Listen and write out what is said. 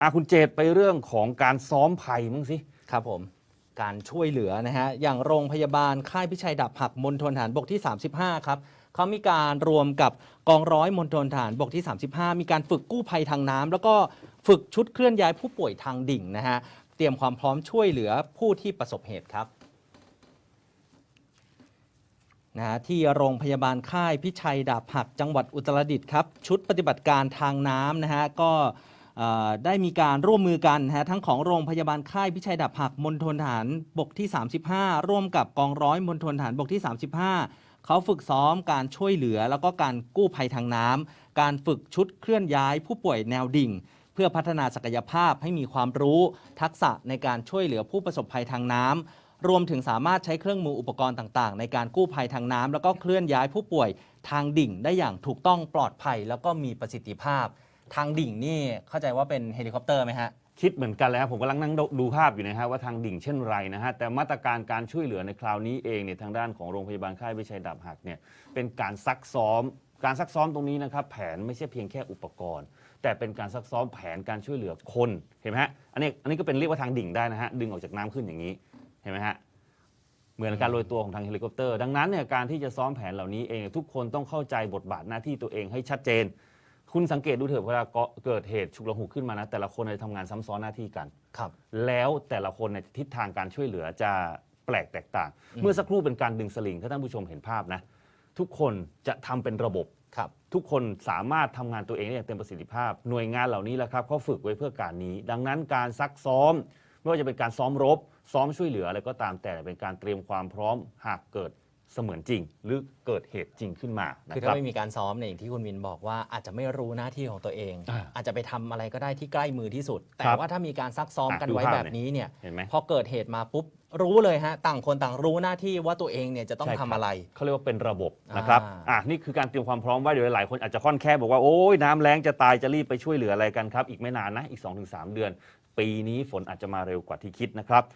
อะคุณเจตไปเรื่องของการซ้อมภัยมั้งสิ ครับผม การช่วยเหลือนะฮะ อย่างโรงพยาบาลค่ายพิชัยดับหักมณฑลฐานบกที่ 35 ครับเขามีการรวมกับกองร้อยมณฑลฐานบกที่ 35 มีการฝึกกู้ภัยทางน้ำแล้วก็ฝึกชุดเคลื่อนย้ายผู้ป่วยทางดิ่งนะฮะ เตรียมความพร้อมช่วยเหลือผู้ที่ประสบเหตุครับนะฮะที่โรงพยาบาลค่ายพิชัยดาบหักจังหวัดอุตรดิตถ์ครับ ชุดปฏิบัติการทางน้ำนะฮะก็ ได้มีการร่วมมือกันนะฮะทั้งของโรงพยาบาลค่ายพิชัยดาบหักมณฑลฐานบกที่ 35 ร่วมกับกองร้อยมณฑลฐานบกที่ 35 เขาฝึกซ้อมการช่วยเหลือ แล้วก็การกู้ภัยทางน้ำการฝึกชุดเคลื่อนย้ายผู้ป่วยแนวดิ่ง เพื่อพัฒนาศักยภาพให้มีความรู้ ทักษะในการช่วยเหลือผู้ประสบภัยทางน้ำรวมถึงสามารถใช้เครื่องมืออุปกรณ์ต่างๆ ในการกู้ภัยทางน้ำแล้วก็เคลื่อนย้ายผู้ป่วยทางดิ่ง ได้อย่างถูกต้องปลอดภัย แล้วก็มีประสิทธิภาพ ทางดิ่งนี่เข้าใจว่าเป็นเฮลิคอปเตอร์ไหมฮะ คิดเหมือนกันแล้วผมกำลังนั่งดูภาพอยู่นะฮะว่าทางดิ่งเช่นไรนะฮะแต่มาตรการการช่วยเหลือในคราวนี้เองเนี่ยทางด้านของโรงพยาบาลค่ายวิชัยดับหักเนี่ยเป็นการซักซ้อม การซักซ้อมตรงนี้นะครับแผนไม่ใช่เพียงแค่อุปกรณ์ แต่เป็นการซักซ้อมแผนการช่วยเหลือคนเห็นไหมฮะอันนี้อันนี้ก็เป็นเรียกว่าทางดิ่งได้นะฮะดึงออกจากน้ำขึ้นอย่างนี้เห็นไหมฮะเหมือนการโรยตัวของทางเฮลิคอปเตอร์ ดังนั้นเนี่ยการที่จะซ้อมแผนเหล่านี้เองทุกคนต้องเข้าใจบทบาทหน้าที่ตัวเองให้ชัดเจน คุณสังเกตดูเถอะเวลาเกิดเหตุฉุกละหุกขึ้นมานะ แต่ละคนจะทำงานซ้ำซ้อนหน้าที่กัน ครับ แล้วแต่ละคนในยทิศทางการช่วยเหลือจะแปลกแตกต่างอืมเมื่อสักครู่เป็นการดึงสลิงถ้าท่านผู้ชมเห็นภาพนะ ทุกคนจะทำเป็นระบบ ครับ ทุกคนสามารถทำงานตัวเองได้อย่างเต็มประสิทธิภาพ หน่วยงานเหล่านี้แหละครับเขาฝึกไว้เพื่อการนี้ ดังนั้นการซักซ้อม ไม่ว่าจะเป็นการซ้อมรบ ซ้อมช่วยเหลืออะไรก็ตามแต่เป็นการเตรียมความพร้อมหากเกิด เสมือนจริง หรือเกิดเหตุจริงขึ้นมานะคือคถ้ารับ ไม่มีการซ้อมเนี่ยอย่างที่คุณวินบอกว่าอาจจะไม่รู้หน้าที่ของตัวเอง อ่าอาจจะไปทำอะไรก็ได้ที่ใกล้มือที่สุด แต่ครับว่าถ้ามีการซักซ้อมอะกันดูไว้ภาพ แบบนี้เนี่ยเห็นไหมพอเกิดเหตุมาปุ๊บรู้เลยฮะต่างคนต่างรู้หน้าที่ว่าตัวเองเนี่ยจะต้องใช่คทำบอะไร เขาเรียกว่าเป็นระบบนะครับอ่า อะนี่คือการเตรียมความพร้อมไว้เดี๋ยวหลายคนอาจจะค่อนแค่บอกว่าโอ้ยน้ำแรงจะตายจะรีบไปช่วยเหลืออะไรกันครับ อีกไม่นานนะอีก 2-3 เดือน ปีนี้ฝนอาจจะมาเร็วกว่าที่คิดนะครับ